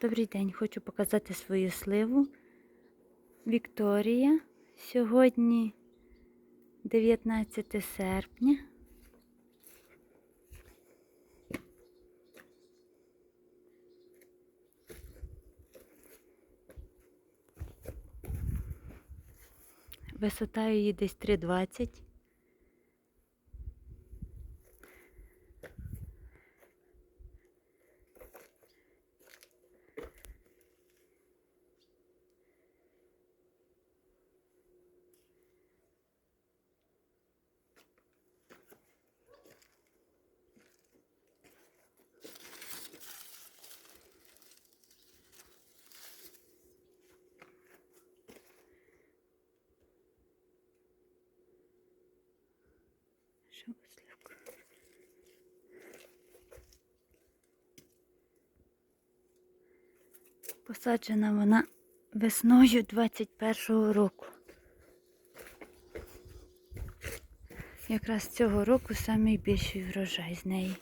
Добрий день, хочу показати свою сливу. Вікторія. Сьогодні 19 серпня. Висота її десь 3,20. Сливка? Посаджена вона весною 21-го року. Якраз цього року найбільший врожай з неї.